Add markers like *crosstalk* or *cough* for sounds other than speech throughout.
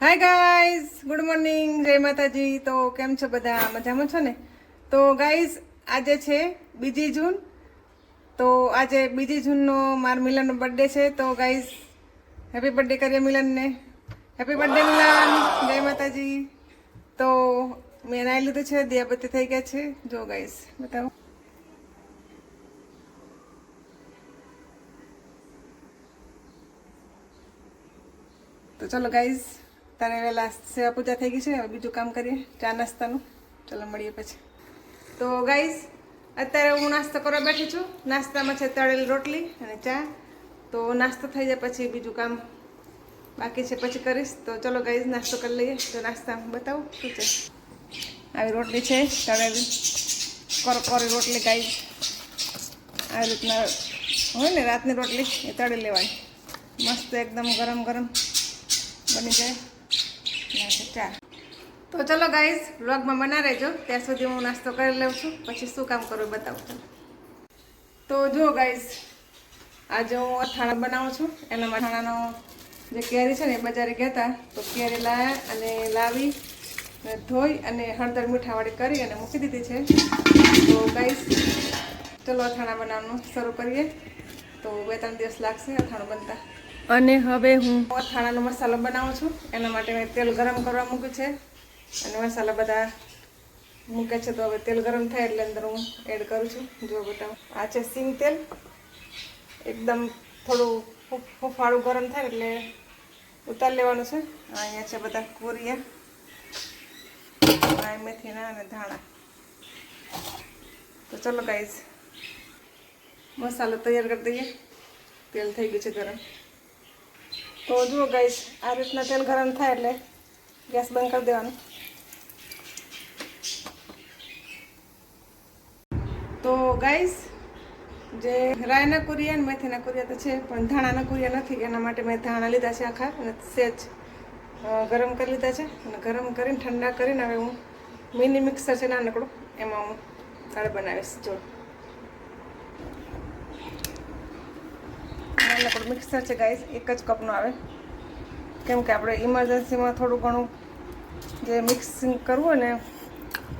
Hi guys good morning જય માતાજી તો કેમ છો બધા? મજામાં છો ને? તો ગાઈઝ આજે છે બીજી જૂન. તો આજે બીજી જૂનનો માર મિલનનો બર્થડે છે. તો ગાઈઝ હેપી બર્થડે કરીએ મિલનને. હેપી બર્થડે મિલન જય માતાજી તો મેં નાઈ લીધું છે, દિયાબત્તી થઈ ગયા છે. જો ગાઈઝ બતાવો. તો ચલો ગાઈઝ તારે વહેલા સેવા પૂજા થઈ ગઈ છે, હવે બીજું કામ કરીએ, ચા નાસ્તાનું. ચલો, મળીએ પછી. તો ગાઈઝ અત્યારે હું નાસ્તો કરવા બેઠી છું. નાસ્તામાં છે તળેલી રોટલી અને ચા. તો નાસ્તો થઈ જાય પછી બીજું કામ બાકી છે, પછી કરીશ. તો ચલો ગાઈઝ નાસ્તો કરી લઈએ. તો નાસ્તા બતાવું, શું છે? આવી રોટલી છે, તળેલી. કરકોરી રોટલી ગાઈઝ આવી રીતના હોય ને, રાતની રોટલી એ તળી લેવાની મસ્ત એકદમ ગરમ ગરમ બની જાય. નાખે ચા તો ચલો ગાઈઝ વ્લોગમાં બના રહેજો. ત્યાં સુધી હું નાસ્તો કરી લઉં છું. પછી શું કામ કરું એ બતાવું છું તો જુઓ ગાઈઝ આજે હું અથાણા બનાવું છું. એના અથાણાનો જે કેરી છે ને એ બજારે ગયા તો કેરી લાવ્યા અને લાવી ધોઈ અને હળદર મીઠાવાળી કરી અને મૂકી દીધી છે. તો ગાઈઝ ચલો અથાણા બનાવવાનું શરૂ કરીએ. તો બે ત્રણ દિવસ લાગશે અથાણું બનતા. અને હવે હું અથાણાનો મસાલો બનાવું છું. એના માટે મેં તેલ ગરમ કરવા મૂક્યું છે. અને મસાલા બધા મૂકે છે તો હવે તેલ ગરમ થાય એટલે અંદર હું એડ કરું છું. જો બતાવો આ છે સિંગ તેલ. એકદમ થોડું હૂંફાળું ગરમ થાય એટલે ઉતાર લેવાનું છે. અહીંયા છે બધા કોરિયા. આ મેથીના અને ધાણા. તો ચલો ગાઈઝ મસાલો તૈયાર કરી દઈએ. તેલ થઈ ગયું છે ગરમ. તો જુઓ ગાઈસ આ રીતના તેલ ગરમ થાય એટલે ગેસ બંધ કરી દેવાનું. તો ગાઈસ જે રાયના કુરિયા અને મેથીના કુરિયા તો છે, પણ ધાણાના કુરિયા નથી. એના માટે મેં ધાણા લીધા છે આખા અને સેજ ગરમ કરી લીધા છે. અને ગરમ કરીને ઠંડા કરીને હવે હું મિની મિક્સર છે નાનકડું, એમાં હું દાળ બનાવીશ. જો. નાનકડું મિક્સર છે ગાઈસ એક જ કપનું આવે. કેમ કે આપણે ઇમરજન્સીમાં થોડું ઘણું જે મિક્સિંગ કરવું હોય ને,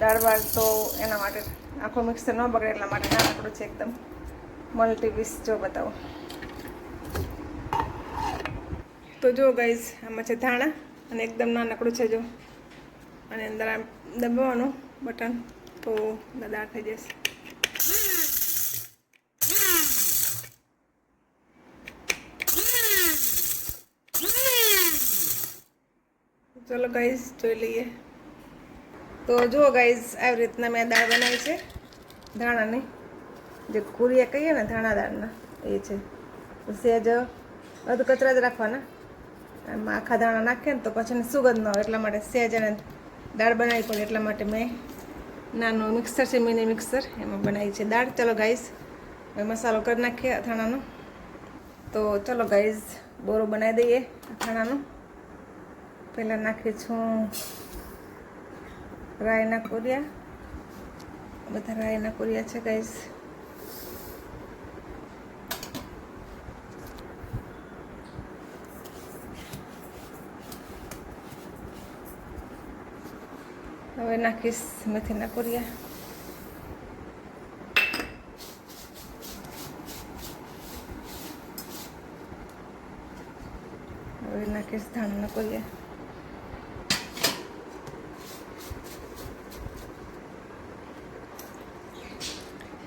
દાળ બાળ તો એના માટે આખો મિક્સર ન બગડે એટલા માટે નાનકડું છે એકદમ. મલ્ટીપીસ જો બતાવો. તો જો ગાઈસ આમાં છે ધાણા અને એકદમ નાનકડું છે જો. અને અંદર આમ દબાવવાનું બટન, તો દાળ થઈ જશે. ચલો ગાઈઝ જોઈ લઈએ. તો જુઓ ગાઈઝ આવી રીતના મેં દાળ બનાવી છે, ધાણાની. જે કુરિયા કહીએ ને ધાણા દાળના એ છે. સેજ અધ કચરા જ રાખવાના. આમાં આખા દાણા નાખીએ ને તો પછી સુગંધ ન આવે, એટલા માટે સેજ અને દાળ બનાવી પડે એટલા માટે મેં નાનું મિક્સર છે મિની મિક્સર એમાં બનાવી છે દાળ. ચલો ગાઈઝ હવે મસાલો કરી નાખીએ અથાણાનો તો ચલો ગાઈઝ બોરો બનાવી દઈએ અથાણાનો પહેલાં નાખી છું. રાયના કોરિયા બધા રાયના કોરિયા છે ગાઈસ હવે નાખીશ મેથીના કોરિયા હવે નાખીશ ધાણના કોરિયા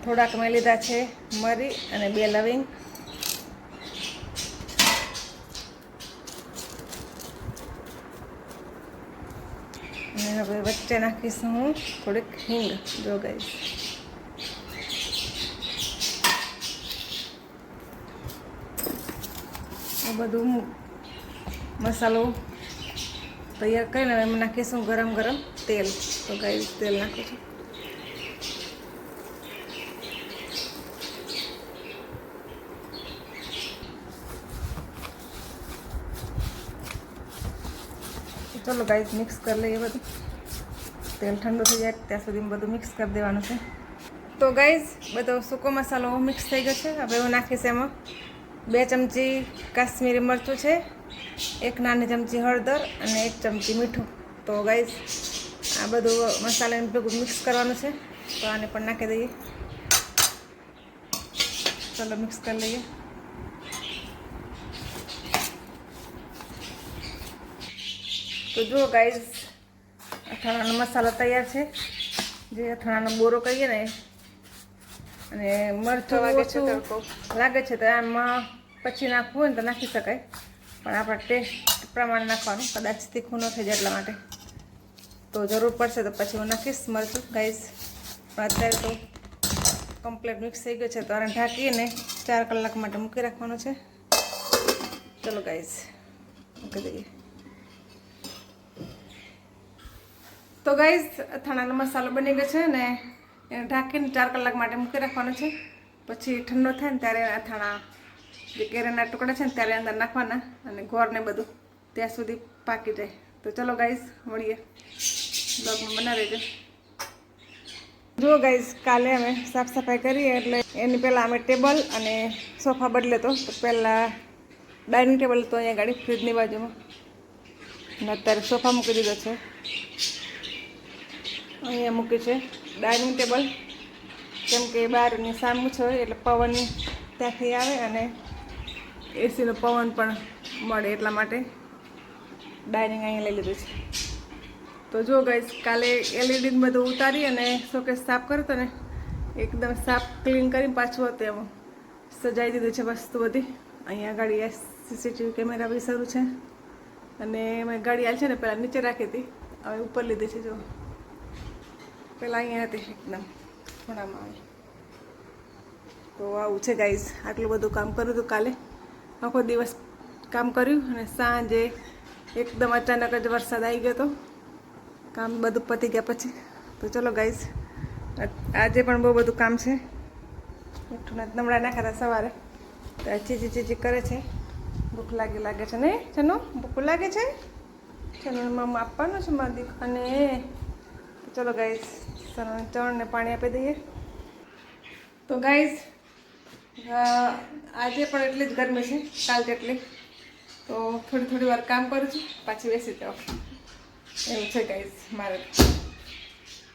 થોડાક મેં લીધા છે, મરી અને બે લવિંગ. અને હવે વચ્ચે નાખીશું હું થોડીક હિંગ જોગાઈશ બધું મસાલો તૈયાર કરીને એમાં નાખીશું ગરમ ગરમ તેલ. તો ગાય તેલ નાખું છું. ચલો ગાઈસ મિક્સ કરી લઈએ બધું. તેલ ઠંડુ થઈ જાય, ત્યાં સુધી બધું મિક્સ કરી દેવાનું છે. તો ગાઈઝ બધો સૂકો મસાલો મિક્સ થઈ ગયો છે. હવે હું નાખીશ એમાં બે ચમચી કાશ્મીરી મરચું છે, એક નાની ચમચી હળદર અને એક ચમચી મીઠું. તો ગાઈઝ આ બધું મસાલાને ભેગું મિક્સ કરવાનું છે. તો આને પણ નાખી દઈએ. ચલો મિક્સ કરી લઈએ. તો જુઓ ગાઈઝ અથાણાનો મસાલો તૈયાર છે. જે અથાણાનો બોરો કહીએ ને અને મરચું લાગે છે તડકો. લાગે છે તો આમાં પછી નાખવું હોય ને તો નાખી શકાય. પણ આપણા ટેસ્ટ પ્રમાણે નાખવાનું કદાચ તીખું ન થઈ જાય એટલા માટે. તો જરૂર પડશે તો પછી હું નાખીશ મરચું. ગાઈઝ પણ અત્યારે તો કમ્પ્લેટ મિક્સ થઈ ગયો છે. તો આને ઢાંકીને ચાર કલાક માટે મૂકી રાખવાનું છે. ચલો ગાઈઝ મૂકી દઈએ. તો ગાઈઝ અથાણાનો મસાલો બની ગયો છે ને એને ઢાંકીને ચાર કલાક માટે મૂકી રાખવાનો છે. પછી ઠંડો થાય ને ત્યારે અથાણા જે કેરીના ટુકડા છે ને ત્યારે અંદર નાખવાના અને ગોળ ને બધું ત્યાં સુધી પાકી જાય. તો ચલો ગાઈઝ મળીએ. બ્લોગમાં બનાવી દેજો જુઓ ગાઈઝ કાલે અમે સાફ સફાઈ કરીએ એટલે એની પહેલાં અમે ટેબલ અને સોફા બદલે તો પહેલાં ડાઇનિંગ ટેબલ તો અહીંયા ગાડી ફ્રીજની બાજુમાં. અને અત્યારે સોફા મૂકી દીધો છે. અહીંયા મૂક્યું છે ડાઇનિંગ ટેબલ. કેમ કે બહારની સામું છે એટલે પવન ત્યાંથી આવે અને એસીનો પવન પણ મળે એટલા માટે ડાઇનિંગ અહીંયા લઈ લીધું છે. તો જો ગઈ કાલે એલઈડી બધું ઉતારી અને શોકેસ સાફ કર્યો હતું ને એકદમ સાફ ક્લીન કરીને પાછું હતું એમ સજાઈ દીધું છે વસ્તુ બધી. અહીંયા ગાડી સીસીટીવી કેમેરા બી શરૂ છે. અને મેં ગાડી આવી છે ને પહેલાં નીચે રાખી હતી. હવે ઉપર લીધી છે, જો. પહેલાં અહીંયા હતી એકદમ ખૂણામાં આવી. તો આવું છે ગાઈઝ આટલું બધું કામ કર્યું હતું કાલે. આખો દિવસ કામ કર્યું અને સાંજે એકદમ અચાનક જ વરસાદ આવી ગયો હતો કામ બધું પતી ગયા પછી. તો ચલો ગાઈઝ આજે પણ બહુ બધું કામ છે. મીઠુંના નમડા નાખ્યા હતા સવારે. તો ચીચી ચીચી કરે છે. ભૂખ લાગી લાગે છે નહીં ચનો? ભૂખ લાગે છે? ચનો મામા આપવાનું છે મારી તો ચલો ગાઈઝ ચણને પાણી આપી દઈએ. તો ગાઈઝ આજે પણ એટલી જ ગરમી છે, કાલ જેટલી. તો થોડી થોડી વાર કામ કરું છું, પાછી બેસી જાઓ એવું છે ગાઈઝ મારે.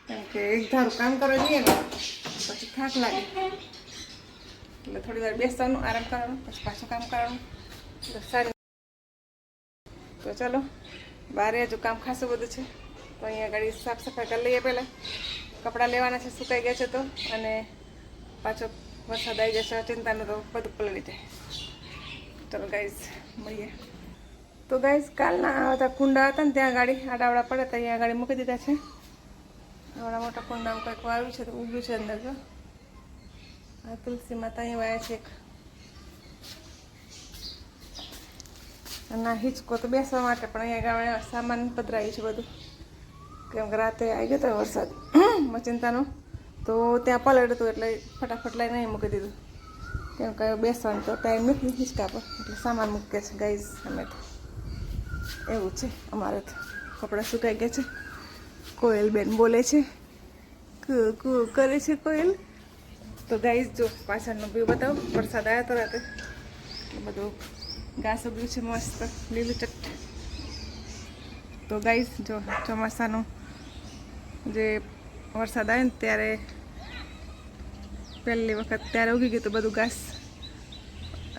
કેમ કે એક ધારું કામ કરવા જઈએ ને, પછી થાક લાગે. એટલે થોડી વાર બેસવાનું, આરામ કરવાનું, પછી પાછું કામ કરવાનું. સારી. તો ચાલો, બારે હજુ કામ ખાસું બધું છે. તો અહીંયા ગાડી સાફ સફાઈ કરી લઈએ પહેલાં. કપડાં લેવાના છે, સુકાઈ ગયા છે તો. અને પાછો વરસાદ આવી જશે, ચિંતાનું તો બધું પલળી જાય ચલો ગાઈઝ મળીએ. તો ગાઈઝ કાલના આ કુંડા હતા ને ત્યાં ગાડી આડાવડા પડે તો અહીંયા ગાડી મૂકી દીધા છે. આવડા મોટા કુંડામાં કંઈક વાવ્યું છે તો ઊભું છે અંદર, જો. આ તુલસી માતા અહીં વાયા છે અને આ હિંચકો તો બેસવા માટે પણ અહીંયા ગામડે સામાન પધરાયું છે બધું. કેમ કે રાતે આવી ગયો હતો વરસાદ. મચિંતાનો તો ત્યાં પલટ હતું એટલે ફટાફટ લઈને અહીં મૂકી દીધું. કેમ કે બેસવાનો તો ટાઈમ નથી હિંચકા પર. એટલે સામાન મૂકે છે ગાઈઝ, અમે તો. એવું છે અમારે તો. કપડાં સુકાઈ ગયા છે. કોયલ બેન બોલે છે. કુ કરે છે કોયલ? તો ગાઈઝ, જો, પાછળનો વ્યૂ બતાવો. વરસાદ આવ્યો તો રાતે. બધું ઘાસ ઉગ્યું છે મસ્ત. લીલું ચટ. તો ગાઈઝ, જો, ચોમાસાનું જે વરસાદ આવે ને ત્યારે પહેલી વખત ત્યારે ઉગી ગયું તો બધું ઘાસ.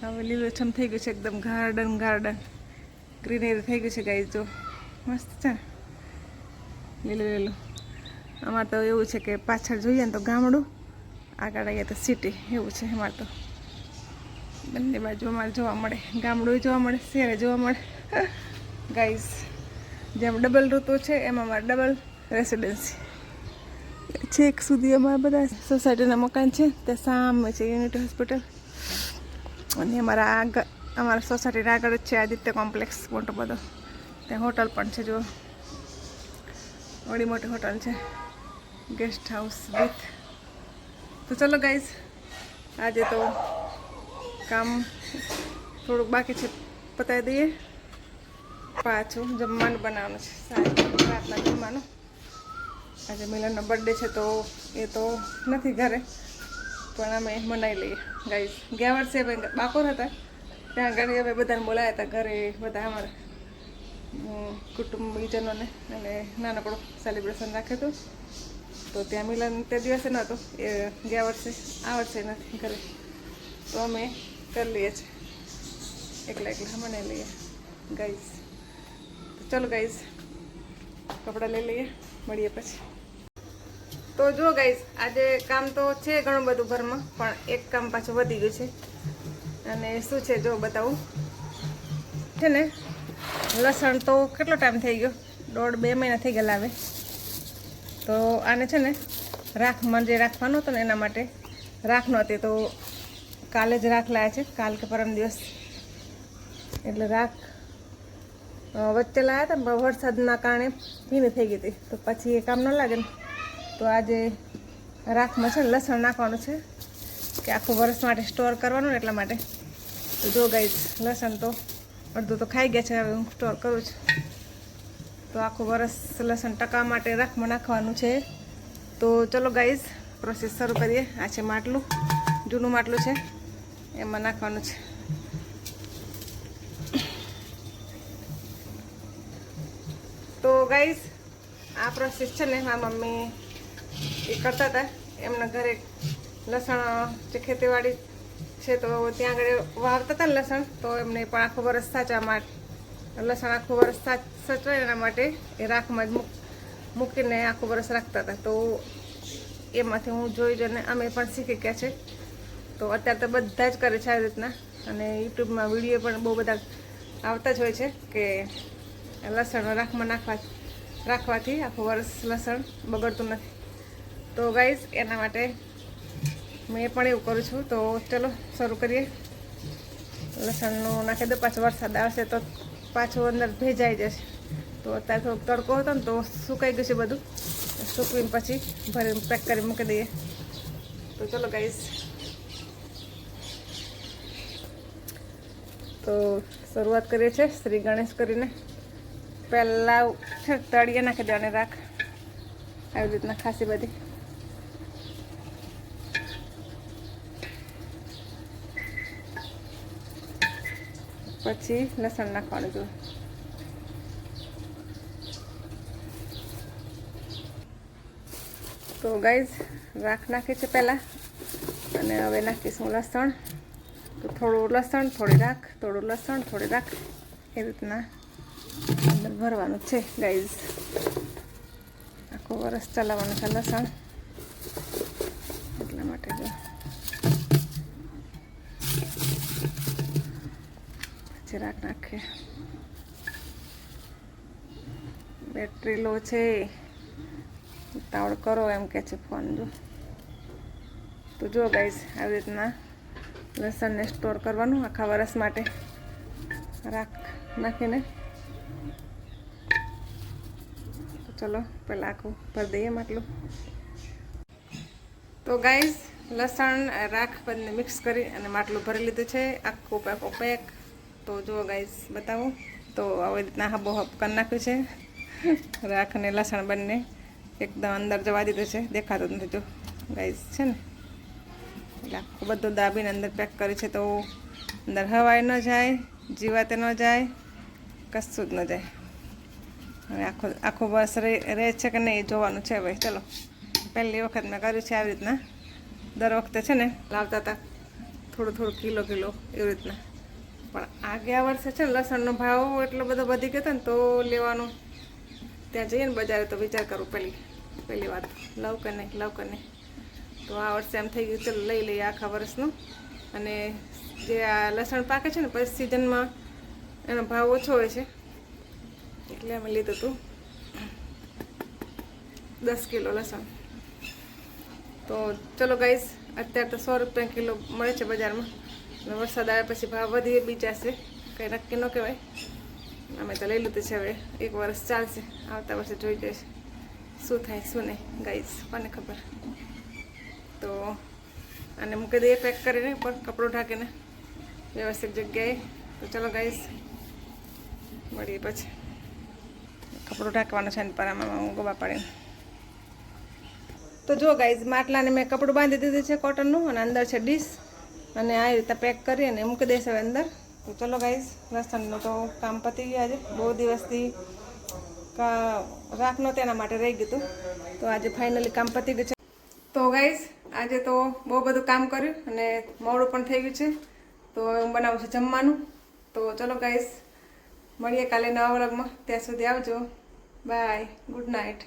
હવે લીલુંછમ થઈ ગયું છે એકદમ ગાર્ડન ગાર્ડન. ગ્રીનરી થઈ ગયું છે ગાય જો. મસ્ત છે ને? લીલું લીલું. અમારે તો એવું છે કે પાછળ જોઈએ ને તો ગામડું, આગળ આવીએ તો સિટી એવું છે અમારે તો. બંને બાજુ અમારે જોવા મળે. ગામડું જોવા મળે, શહેરે જોવા મળે. *laughs* ગાઈઝ જેમ ડબલ ઋતુ છે, એમ અમારે ડબલ રેસિડેન્સી છેક સુધી અમારા બધા સોસાયટીના મકાન છે ત્યાં સામે છે યુનિટી હોસ્પિટલ અને અમારા આગળ અમારા સોસાયટીના આગળ જ છે આદિત્ય કોમ્પ્લેક્સ મોટો બધો ત્યાં હોટલ પણ છે જો વળી મોટી હોટલ છે ગેસ્ટ હાઉસ વિથ તો ચલો ગાઈઝ આજે તો કામ થોડુંક બાકી છે પતાવી દઈએ પાછું જમવાનું બનાવવાનું છે સારું રાતના જમવાનું આજે મિલનનો બર્થડે છે તો એ તો નથી ઘરે, પણ અમે મનાવી લઈએ. ગાઈઝ ગયા વર્ષે અમે બાકોર હતા, ત્યાં આગળ અમે બધાને બોલાયા હતા ઘરે, બધા અમારા કુટુંબીજનોને અને નાનકડું સેલિબ્રેશન રાખ્યું હતું. તો ત્યાં મિલન તે દિવસે નહોતું, એ ગયા વર્ષે, આ વર્ષે નથી ઘરે. તો અમે કરી લઈએ છીએ. એકલા એકલા મને લઈએ. ગાઈઝ તો ચલો ગાઈઝ કપડાં લઈ લઈએ, મળીએ પછી. તો જો ગાઈઝ આજે કામ તો છે ઘણું બધું ઘરમાં, પણ એક કામ પાછું વધી ગયું છે. અને શું છે જો બતાવું. છે ને, લસણ તો કેટલો ટાઈમ થઈ ગયો? દોઢ બે મહિના થઈ ગયેલા આવે તો આને છે ને રાખમાં જે રાખવાનો હતો ને એના માટે રાખ નહોતી તો કાલે જ રાખ લાયા છે, કાલ કે પરમ દિવસ. એટલે રાખ વચ્ચે લાયા હતા વરસાદના કારણે ભીની થઈ ગઈ હતી. તો પછી એ કામ ન લાગે ને. તો આજે રાખમાં છે ને લસણ નાખવાનું છે કે આખું વરસ માટે સ્ટોર કરવાનું એટલા માટે. તો જો ગઈ લસણ તો અડધું તો ખાઈ ગયા છે, હવે હું સ્ટોર કરું છું. તો આખું વરસ લસણ ટકા માટે રાખમાં નાખવાનું છે. તો ચલો ગાઈઝ પ્રોસેસ શરૂ કરીએ. આ છે માટલું, જૂનું માટલું છે. એમાં નાખવાનું છે. તો ગાઈઝ આ પ્રોસેસ છે ને, મારા મમ્મી એ કરતા હતા. એમના ઘરે લસણ જે ખેતીવાડી છે તો ત્યાં આગળ વાવતા હતા ને લસણ, તો એમને પણ આખું વરસ સાચવા માટે લસણ આખું વરસ સાચ સચવાય એના માટે એ રાખમાં જ મૂક, મૂકીને આખું વરસ રાખતા હતા. તો એમાંથી હું જોઈ જોઈને અમે પણ શીખી ગયા છે. તો અત્યારે તો બધા જ કરે છે આવી રીતના. અને યુટ્યુબમાં વીડિયો પણ બહુ બધા આવતા જ હોય છે કે લસણ રાખમાં નાખવા, રાખવાથી આખું વરસ લસણ બગડતું નથી. તો ગાઈઝ એના માટે મેં પણ એવું કરું છું. તો ચલો, શરૂ કરીએ. લસણનું નાખી દો, પાછો વરસાદ આવશે તો પાછું અંદર ભેજાઈ જશે. તો અત્યારે થોડોક તડકો હતો ને તો સુકાઈ ગયું છે બધું. સૂકવીને પછી ભરીને પેક કરી મૂકી દઈએ. તો ચલો ગાઈઝ તો શરૂઆત કરીએ છીએ શ્રી ગણેશ કરીને. પહેલાં છે તળીએ નાખી દેવાની રાખ. આવી રીતના ખાસી બધી. પછી લસણ નાખવાનું જો. તો ગાઈઝ રાખ નાખી છે પહેલાં. અને હવે નાખીશું લસણ. તો થોડું લસણ, થોડી રાખ, થોડું લસણ, થોડી રાખ. એ રીતના અંદર ભરવાનું છે ગાઈઝ આખું વરસ ચલાવવાનું છે લસણ એટલા માટે જો રાખ નાખીએ બેટરી લો છે. ઉતાવળ કરો એમ કે છે ફોન જો. તો જો ગાઈઝ આવી રીતના લસણને સ્ટોર કરવાનું આખા વરસ માટે. રાખ નાખીને તો ચલો, પહેલાં આખું ભરી દઈએ માટલું. તો ગાઈઝ લસણ, રાખ બંને મિક્સ કરી અને માટલું ભરી લીધું છે. આખું પેક પેક તો જો ગાઈસ બતાવો. તો આવી રીતના હબો હબ કરી નાખ્યું છે. રાખ અને લસણ બંને એકદમ અંદર જવા દીધું છે. દેખાતું નથી જો. ગાઈસ છે ને? એટલે આખું બધું દાબીને અંદર પેક કર્યું છે તો અંદર હવાય ન જાય, જીવાતે ન જાય, કશું જ ન જાય. હવે આખો, આખું બસ રહે છે કે નહીં એ જોવાનું છે ભાઈ ચલો. પહેલી વખત મેં કર્યું છે આવી રીતના. દર વખતે છે ને, લાવતા હતા. થોડું થોડું કિલો કિલો એવી રીતના. પણ આ ગયા વર્ષે છે ને લસણનો ભાવ એટલો બધો વધી ગયો ને તો લેવાનું. ત્યાં જઈએ ને બજારે તો વિચાર કરું પહેલી પહેલી વાત. લવ કે નહીં લવ કે નહીં. તો આ વર્ષે એમ થઈ ગયું ચલો લઈ લઈએ આખા વર્ષનું. અને જે આ લસણ પાકે છે ને પછી સિઝનમાં એનો ભાવ ઓછો હોય છે. એટલે અમે લીધું હતું દસ કિલો લસણ. તો ચલો ગાઈસ અત્યારે તો સો રૂપિયા કિલો મળે છે બજારમાં. વરસાદ આવે પછી ભાવ વધી બી જશે કંઈ નક્કી ન કહેવાય. અમે તો લઈ લીધું છે હવે. એક વર્ષ ચાલશે. આવતા વર્ષે જોઈ જઈશ શું થાય, શું નહીં ગાઈસ કોને ખબર? તો અને મૂકી દઈએ પેક કરીને પર કપડું ઢાંકીને. વ્યવસ્થિત જગ્યાએ. તો ચલો ગાઈસ મળીએ પછી. કપડું ઢાંકવાનું છે ને પર આમાં હું ગોબા પાડીને. તો જો ગાઈઝ માટલાને મેં કપડું બાંધી દીધું છે કોટનનું અને અંદર છે ડીશ અને આ રીતે પેક કરી અને મૂકી દઈશ હવે અંદર. તો ચલો ગાઈશ લસણનું તો કામ પતી ગયું આજે બહુ દિવસથી રાખનો એના માટે રહી ગયું તો. આજે ફાઇનલી કામ પતી ગયું છે. તો ગાઈઝ આજે તો બહુ બધું કામ કર્યું અને મોડું પણ થઈ ગયું છે. તો હું બનાવું છું જમવાનું. તો ચલો ગાઈઝ મળીએ કાલે નવા વર્ગમાં ત્યાં સુધી આવજો. Bye good night